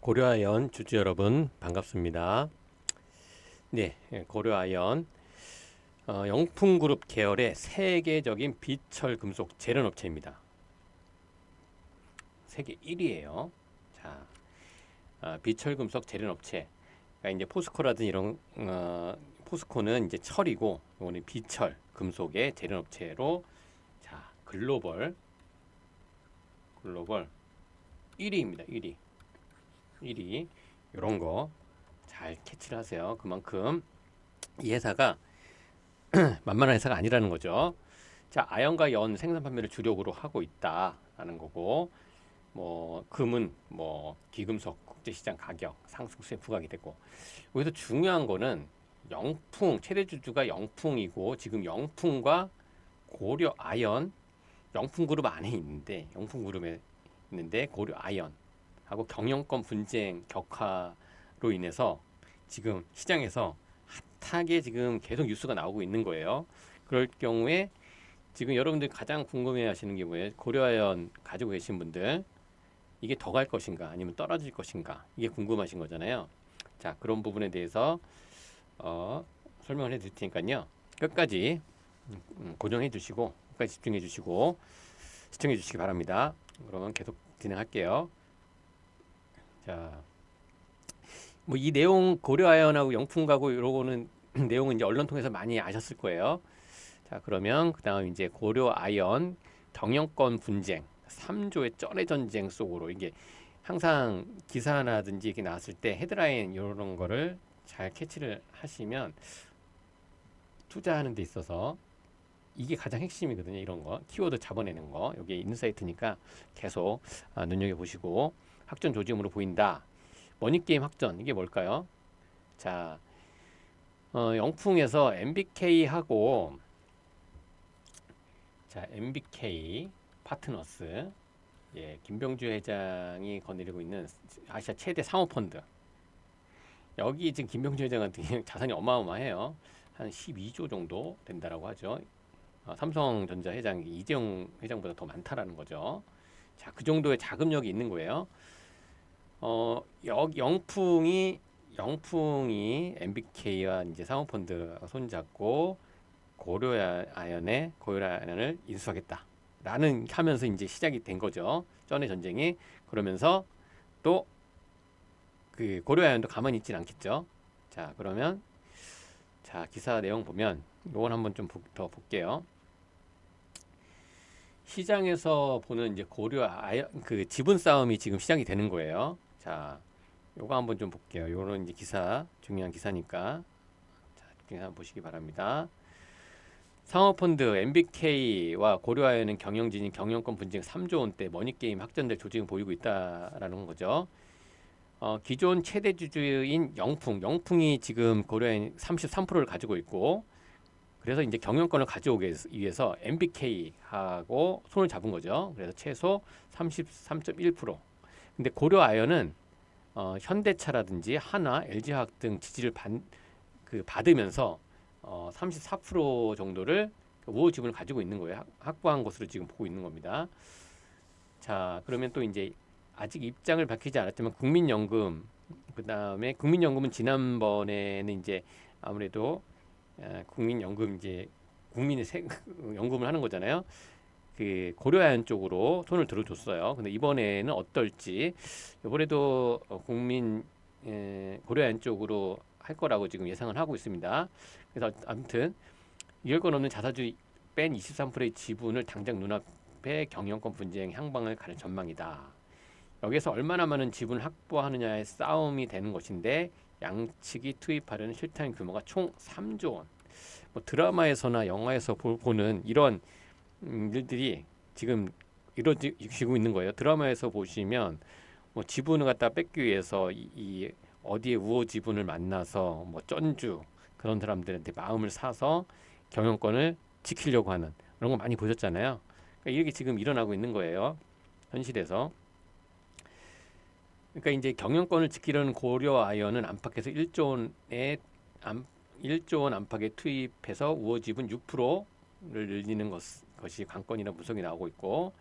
고려아연 주주 여러분 반갑습니다. 네, 예, 고려아연 어, 영풍그룹 계열의 세계적인 비철 금속 제련 업체입니다. 세계 1위예요. 자, 아, 비철 금속 제련 업체. 그러니까 이제 포스코라든 이런 어, 포스코는 이제 철이고 이거는 비철 금속의 제련 업체로 자 글로벌 글로벌 1위입니다. 1위. 1위 이런 거 잘 캐치를 하세요. 그만큼 이 회사가 만만한 회사가 아니라는 거죠. 자, 아연과 연 생산 판매를 주력으로 하고 있다라는 거고 뭐 금은 뭐 기금속 국제 시장 가격 상승세에 부각이 되고 여기서 중요한 거는 영풍 최대 주주가 영풍이고 지금 영풍과 고려 아연 영풍 그룹 안에 있는데 영풍 그룹에 있는데 고려 아연 하고 경영권 분쟁 격화로 인해서 지금 시장에서 핫하게 지금 계속 뉴스가 나오고 있는 거예요. 그럴 경우에 지금 여러분들이 가장 궁금해 하시는 게 뭐예요? 고려아연 가지고 계신 분들 이게 더 갈 것인가 아니면 떨어질 것인가 이게 궁금하신 거잖아요. 자 그런 부분에 대해서 어, 설명을 해 드릴 테니까요. 끝까지 음, 고정해 주시고 끝까지 집중해 주시고 시청해 주시기 바랍니다. 그러면 계속 진행할게요. 자, 뭐 이 내용 고려아연하고 영풍가고 이러고는 내용은 이제 언론 통해서 많이 아셨을 거예요. 자, 그러면 그다음 이제 고려아연 경영권 분쟁 3조의 쩐의 전쟁 속으로 이게 항상 기사나든지 이렇게 나왔을 때 헤드라인 이런 거를 잘 캐치를 하시면 투자하는 데 있어서 이게 가장 핵심이거든요. 이런 거 키워드 잡아내는 거 여기 인사이트니까 계속 아, 눈여겨 보시고 확전 조짐으로 보인다. 머니게임 확전 이게 뭘까요? 자, 어, 영풍에서 MBK하고 자 MBK 파트너스 예, 김병주 회장이 거느리고 있는 아시아 최대 사모펀드 여기 지금 김병주 회장 같은 경우 자산이 어마어마해요. 한 12조 정도 된다라고 하죠. 어, 삼성전자 회장 이재용 회장보다 더 많다라는 거죠. 자, 그 정도의 자금력이 있는 거예요. 어, 여, 영풍이 영풍이 MBK와 이제 사모펀드가 손잡고 고려아연의 고려아연을 인수하겠다라는 하면서 이제 시작이 된 거죠. 전의 전쟁이 그러면서 또 그 고려아연도 가만히 있진 않겠죠. 자, 그러면 자 기사 내용 보면 이건 한번 좀 더 볼게요. 시장에서 보는 이제 고려 아연 그 지분 싸움이 지금 시작이 되는 거예요. 자, 요거 한번 좀 볼게요. 요런 이제 기사 중요한 기사니까 자, 집중해서 한번 보시기 바랍니다. 상업펀드 MBK와 고려아연은 경영진인 경영권 분쟁 3조 원대 머니게임 확전될 조짐을 보이고 있다라는 거죠. 어, 기존 최대 주주인 영풍, 영풍이 지금 고려아연 33%를 가지고 있고 그래서 이제 경영권을 가져오기 위해서 MBK하고 손을 잡은 거죠. 그래서 최소 33.1%. 근데 고려 아연은 어, 현대차라든지 하나, LG화학 등 지지를 받, 그 받으면서 어, 34% 정도를 우호 지분을 가지고 있는 거예요. 확보한 것으로 지금 보고 있는 겁니다. 자, 그러면 또 이제 아직 입장을 밝히지 않았지만 국민연금 그 다음에 국민연금은 지난번에는 이제 아무래도 아, 국민연금 이제 국민의 세, 연금을 하는 거잖아요. 그 고려아연 쪽으로 손을 들어줬어요. 근데 이번에는 어떨지 이번에도 어, 국민 에, 고려아연 쪽으로 할 거라고 지금 예상을 하고 있습니다. 그래서 아무튼 이럴 건 없는 자사주 뺀 23%의 지분을 당장 눈앞에 경영권 분쟁 향방을 가는 전망이다. 여기서 얼마나 많은 지분을 확보하느냐의 싸움이 되는 것인데 양측이 투입하려는 실탄 규모가 총 3조 원. 뭐 드라마에서나 영화에서 보, 는 이런 음, 일들이 지금 이루어지고 있는 거예요. 드라마에서 보시면 뭐 지분을 갖다 뺏기 위해서 이, 이 어디에 우호 지분을 만나서 뭐 쩐주 그런 사람들한테 마음을 사서 경영권을 지키려고 하는 그런 거 많이 보셨잖아요. 그러니까 이게 지금 일어나고 있는 거예요. 현실에서. 그러니까 이제 경영권을 지키려는 고려 아이언은 안팎에서 1조 원의 안, 1조 원 안팎에 투입해서 우호 지분 6%를 늘리는 것, 것이 관건이라 분석이 나오고 있고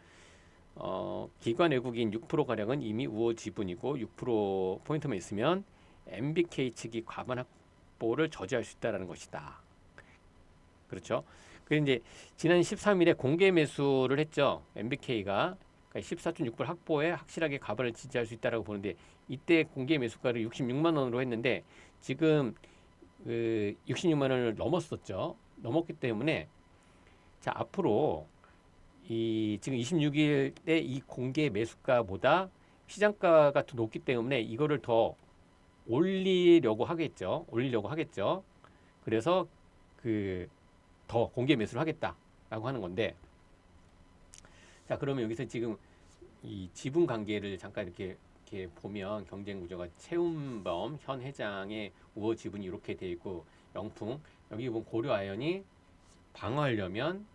어, 기관 외국인 6% 가량은 이미 우호 지분이고 6% 포인트만 있으면 MBK 측이 과반 확보를 저지할 수 있다라는 것이다. 그렇죠? 그 이제 지난 13일에 공개 매수를 했죠. MBK가 그러니까 14.6% 확보에 확실하게 과반을 지지할 수 있다라고 보는데 이때 공개 매수가를 66만 원으로 했는데 지금 그 66만 원을 넘었었죠. 넘었기 때문에 자 앞으로 이 지금 26일에 이 공개 매수가보다 시장가가 더 높기 때문에 이거를 더 올리려고 하겠죠. 올리려고 하겠죠. 그래서 그 더 공개 매수를 하겠다라고 하는 건데 자 그러면 여기서 지금 이 지분 관계를 잠깐 이렇게 이렇게 보면 경쟁 구조가 최운범 현 회장의 우호 지분이 이렇게 돼 있고 영풍 여기 보면 고려 아연이 방어하려면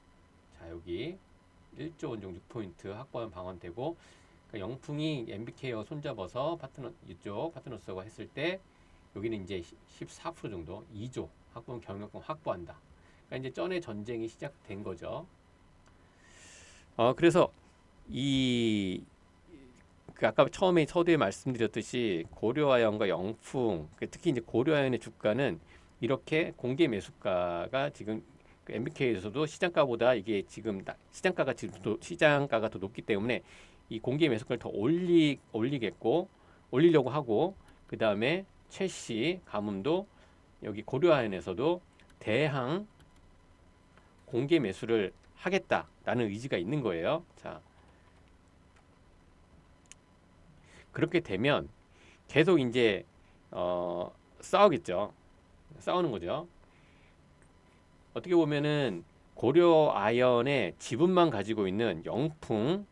자 여기 1조 원 정도 6포인트 확보하면 방어되고 그러니까 영풍이 MBK와 손잡아서 파트너 이쪽 파트너스가 했을 때 여기는 이제 14% 정도 2조 확보 경영권 확보한다. 그러니까 이제 전에 전쟁이 시작된 거죠. 어 그래서 이 그 아까 처음에 서두에 말씀드렸듯이 고려아연과 영풍 그 특히 이제 고려아연의 주가는 이렇게 공개 매수가가 지금 그 MBK에서도 시장가보다 이게 지금 나- 시장가가 지금 더, 시장가가 더 높기 때문에 이 공개 매수가를 더 올리 올리겠고 올리려고 하고 그 다음에 최씨 가뭄도 여기 고려아연에서도 대항 공개 매수를 하겠다라는 의지가 있는 거예요. 자 그렇게 되면 계속 이제 어, 싸우겠죠. 싸우는 거죠. 어떻게 보면은 고려 아연의 지분만 가지고 있는 영풍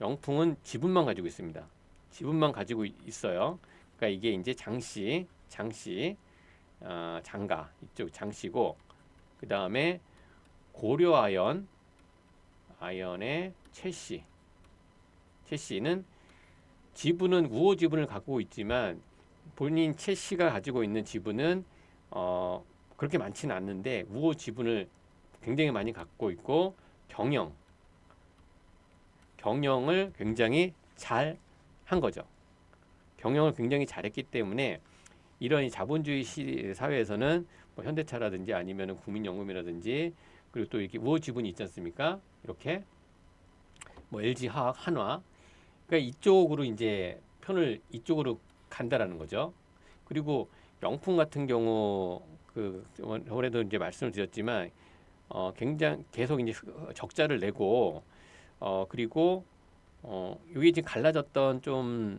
영풍은 지분만 가지고 있습니다. 지분만 가지고 이- 있어요. 그러니까 이게 이제 장씨, 장씨, 어, 장가 이쪽 장씨고 그 다음에 고려 아연, 아연의 최씨, 최씨는 지분은 우호 지분을 갖고 있지만 본인 최 씨가 가지고 있는 지분은 어 그렇게 많지는 않는데 우호 지분을 굉장히 많이 갖고 있고 경영 경영을 굉장히 잘 한 거죠. 경영을 굉장히 잘했기 때문에 이런 이 자본주의 시, 사회에서는 뭐 현대차라든지 아니면 국민연금이라든지 그리고 또 이렇게 우호 지분이 있지 않습니까? 이렇게 뭐 LG 화학, 한화 그러니까 이쪽으로 이제 편을 이쪽으로 간다라는 거죠. 그리고 영풍 같은 경우 그 저번에도 이제 말씀을 드렸지만 어 굉장히 계속 이제 적자를 내고 어 그리고 어 여기 지금 갈라졌던 좀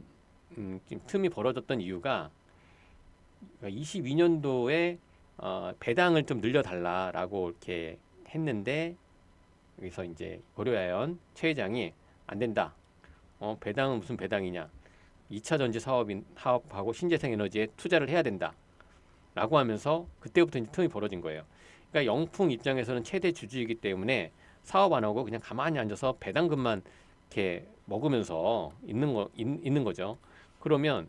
음, 지금 틈이 벌어졌던 이유가 22년도에 어 배당을 좀 늘려달라라고 이렇게 했는데 여기서 이제 고려아연 최 회장이 안 된다. 어, 배당은 무슨 배당이냐? 2차 전지 사업인 사업하고 신재생 에너지에 투자를 해야 된다. 라고 하면서 그때부터 이제 틈이 벌어진 거예요. 그러니까 영풍 입장에서는 최대 주주이기 때문에 사업 안 하고 그냥 가만히 앉아서 배당금만 이렇게 먹으면서 있는 거 있, 있는 거죠. 그러면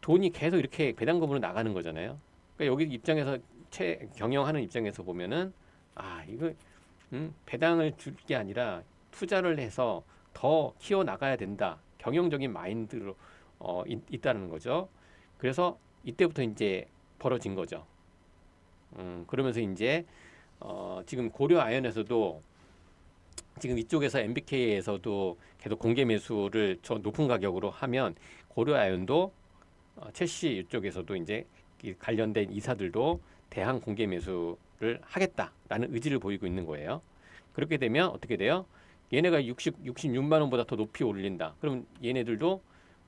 돈이 계속 이렇게 배당금으로 나가는 거잖아요. 그러니까 여기 입장에서 최 경영하는 입장에서 보면은 아 이거 음, 배당을 줄 게 아니라 투자를 해서 더 키워 나가야 된다. 경영적인 마인드로 어, 있, 있다는 거죠. 그래서 이때부터 이제 벌어진 거죠. 음, 그러면서 이제 어, 지금 고려 아연에서도 지금 이쪽에서 MBK에서도 계속 공개 매수를 저 높은 가격으로 하면 고려 아연도 어, 최씨 이쪽에서도 이제 이 관련된 이사들도 대항 공개 매수를 하겠다라는 의지를 보이고 있는 거예요. 그렇게 되면 어떻게 돼요? 얘네가 60, 66만 원보다 더 높이 올린다. 그럼 얘네들도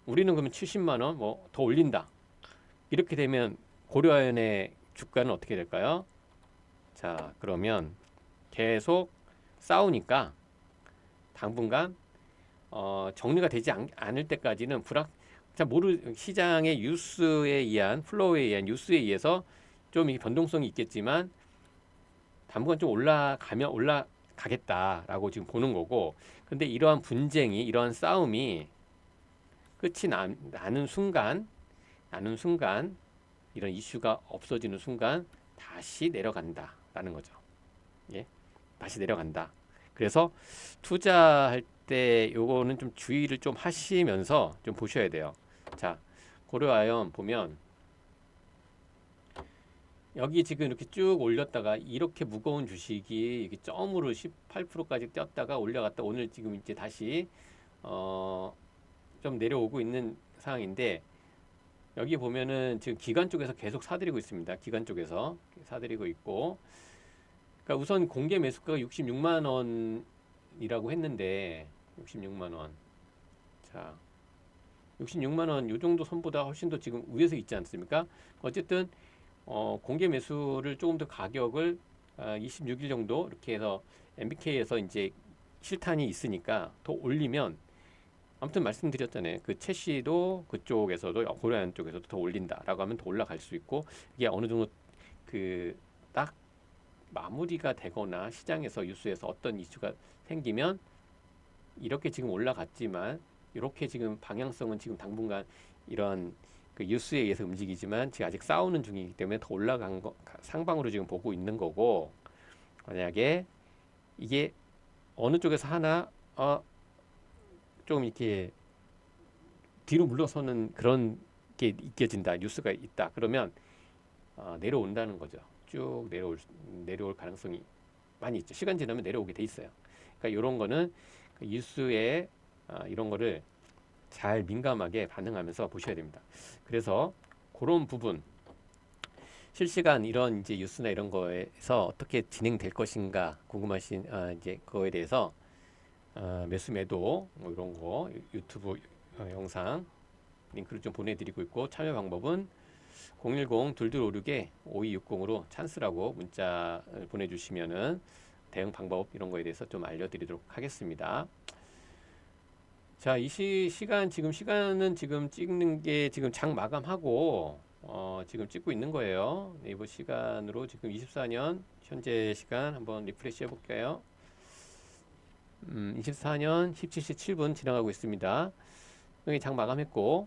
우리는 그러면 70만 원 뭐 더 올린다. 이렇게 되면 고려아연의 주가는 어떻게 될까요? 자, 그러면 계속 싸우니까 당분간 어, 정리가 되지 않, 않을 때까지는 불확 잘 모르 시장의 뉴스에 의한 플로우에 의한 뉴스에 의해서 좀 이 변동성이 있겠지만 당분간 좀 올라가면 올라가겠다라고 지금 보는 거고 근데 이러한 분쟁이 이러한 싸움이 끝이 나, 나는 순간 나는 순간 이런 이슈가 없어지는 순간 다시 내려간다라는 거죠. 예, 다시 내려간다. 그래서 투자할 때 요거는 좀 주의를 좀 하시면서 좀 보셔야 돼요. 자, 고려아연 보면 여기 지금 이렇게 쭉 올렸다가 이렇게 무거운 주식이 이게 점으로 18%까지 뛰었다가 올라갔다 오늘 지금 이제 다시 어 좀 내려오고 있는 상황인데 여기 보면은 지금 기관 쪽에서 계속 사들이고 있습니다. 기관 쪽에서 사들이고 있고 그러니까 우선 공개 매수가가 66만 원이라고 했는데 66만 원. 자, 66만 원 요 정도 선보다 훨씬 더 지금 위에서 있지 않습니까? 어쨌든 어, 공개 매수를 조금 더 가격을 아, 26일 정도 이렇게 해서 MBK에서 이제 실탄이 있으니까 더 올리면 아무튼 말씀드렸잖아요. 그 채시도 그쪽에서도 고려안 쪽에서도 더 올린다라고 하면 더 올라갈 수 있고 이게 어느 정도 그 딱 마무리가 되거나 시장에서 뉴스에서 어떤 이슈가 생기면 이렇게 지금 올라갔지만 이렇게 지금 방향성은 지금 당분간 이런 그 뉴스에 의해서 움직이지만 지금 아직 싸우는 중이기 때문에 더 올라간 거 상방으로 지금 보고 있는 거고 만약에 이게 어느 쪽에서 하나 어, 좀 이렇게 뒤로 물러서는 그런 게 느껴진다 뉴스가 있다. 그러면 어, 내려온다는 거죠. 쭉 내려올 내려올 가능성이 많이 있죠. 시간 지나면 내려오게 돼 있어요. 그러니까 이런 거는 그 뉴스에 아, 이런 거를 잘 민감하게 반응하면서 보셔야 됩니다. 그래서 그런 부분 실시간 이런 이제 뉴스나 이런 거에서 어떻게 진행될 것인가 궁금하신 아, 이제 그거에 대해서 아, 매수 매도 뭐 이런 거 유- 유튜브 어, 영상 링크를 좀 보내드리고 있고 참여 방법은 010-2256에 5260으로 찬스라고 문자를 보내주시면은 대응 방법 이런 거에 대해서 좀 알려드리도록 하겠습니다. 자, 이 시, 시간 지금 시간은 지금 찍는 게 지금 장 마감하고 어, 지금 찍고 있는 거예요. 네이버 시간으로 지금 24년 현재 시간 한번 리프레시 해볼까요? 음, 24년 17시 7분 지나가고 있습니다. 여기 장 마감했고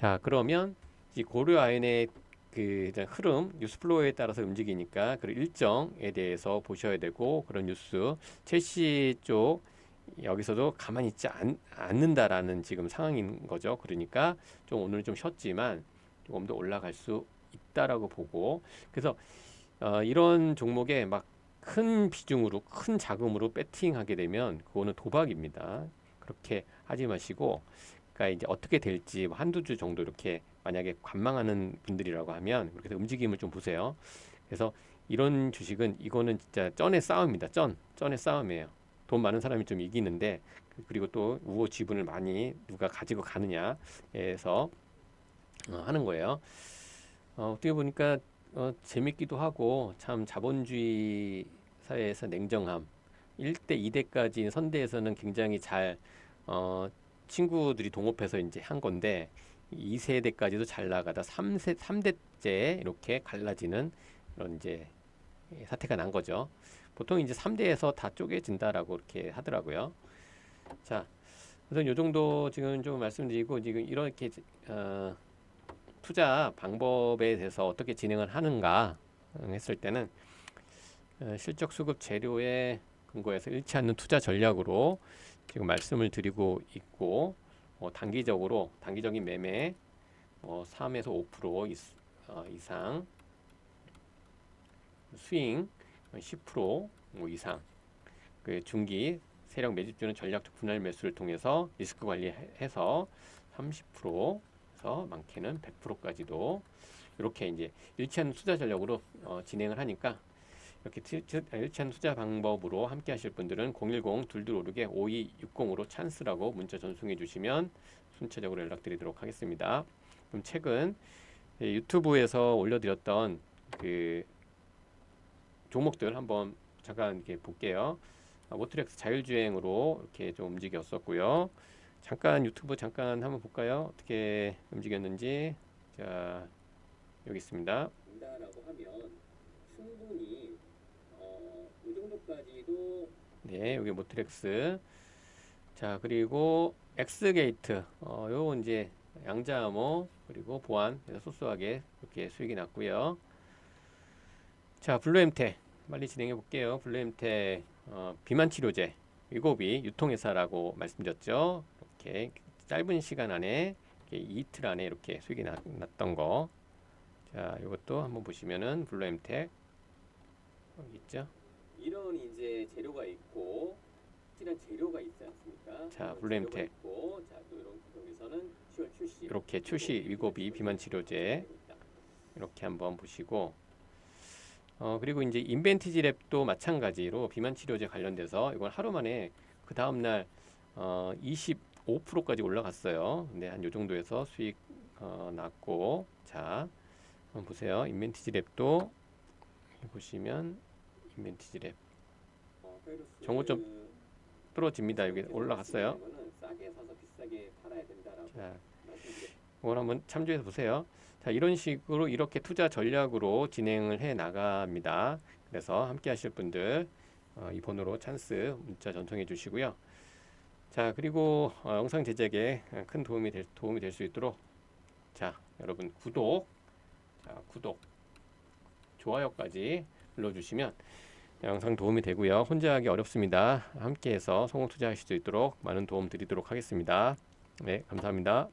자, 그러면 이 고려 아연의 그 흐름 뉴스 플로우에 따라서 움직이니까 그 일정에 대해서 보셔야 되고 그런 뉴스 첼시 쪽 여기서도 가만히 있지 않, 않는다라는 지금 상황인 거죠. 그러니까 좀 오늘 좀 쉬었지만 조금 더 올라갈 수 있다라고 보고 그래서 어, 이런 종목에 막 큰 비중으로 큰 자금으로 배팅하게 되면 그거는 도박입니다. 그렇게 하지 마시고 그러니까 이제 어떻게 될지 뭐 한두 주 정도 이렇게 만약에 관망하는 분들이라고 하면 그렇게 움직임을 좀 보세요. 그래서 이런 주식은 이거는 진짜 쩐의 싸움입니다. 쩐, 쩐의 싸움이에요. 돈 많은 사람이 좀 이기는데 그- 그리고 또 우호 지분을 많이 누가 가지고 가느냐에서 어, 하는 거예요. 어, 어떻게 보니까 어, 재밌기도 하고 참 자본주의 사회에서 냉정함 1대 2대까지 선대에서는 굉장히 잘 어, 친구들이 동업해서 이제 한 건데 2세대까지도 잘 나가다 3세 3대째 이렇게 갈라지는 그런 이제 사태가 난 거죠. 보통 이제 3대에서 다 쪼개진다라고 이렇게 하더라고요. 자, 우선 요 정도 지금 좀 말씀드리고 지금 이렇게 어, 투자 방법에 대해서 어떻게 진행을 하는가 음, 했을 때는 어, 실적 수급 재료에 근거해서 잃지 않는 투자 전략으로 지금 말씀을 드리고 있고 어, 단기적으로 단기적인 매매 어, 3에서 5% 이, 어, 이상 스윙 10%뭐 이상. 그 중기 세력 매집주는 전략적 분할 매수를 통해서 리스크 관리해서 30%에서 많게는 100%까지도 이렇게 이제 일치하는 투자 전략으로 어, 진행을 하니까 이렇게 일치하는 투자 방법으로 함께 하실 분들은 010-2256에 5260으로 찬스라고 문자 전송해 주시면 순차적으로 연락드리도록 하겠습니다. 그럼 최근 예, 유튜브에서 올려드렸던 그 종목들 한번 잠깐 이렇게 볼게요. 아, 모트렉스 자율주행으로 이렇게 좀 움직였었고요. 잠깐 유튜브 잠깐 한번 볼까요? 어떻게 움직였는지 자 여기 있습니다. 충분히 네 여기 모트렉스 자 그리고 엑스게이트 어, 요 이제 양자암호 그리고 보안 소소하게 이렇게 수익이 났고요. 자 블루엠텍 빨리 진행해 볼게요. 블루엠텍 어, 비만 치료제 위고비 유통회사라고 말씀드렸죠. 이렇게 짧은 시간 안에 이틀 안에 이렇게 수익이 나, 났던 거. 자, 이것도 한번 보시면은 블루엠텍 여기 있죠. 이런 이제 재료가 있고 확실한 재료가 있지 않습니까? 자, 블루엠텍. 자, 또 이런 여기서는 10월 출시. 이렇게 출시 위고비 비만 치료제 이렇게 한번 보시고 어 그리고 이제 인벤티지 랩도 마찬가지로 비만 치료제 관련돼서 이건 하루 만에 그 다음 날어 25%까지 올라갔어요. 근데 한 요 정도에서 수익 어 났고 자 한번 보세요. 인벤티지 랩도 보시면 인벤티지 랩 어, 페루스 정고점 떨어집니다. 여기 올라갔어요. 자 이걸 한번 참조해서 보세요. 자, 이런 식으로 이렇게 투자 전략으로 진행을 해 나갑니다. 그래서 함께 하실 분들 어, 이 번호로 찬스 문자 전송해 주시고요. 자, 그리고 어, 영상 제작에 큰 도움이 될 도움이 될 수 있도록 자, 여러분 구독 자, 구독 좋아요까지 눌러 주시면 영상 도움이 되고요. 혼자 하기 어렵습니다. 함께해서 성공 투자하실 수 있도록 많은 도움 드리도록 하겠습니다. 네, 감사합니다.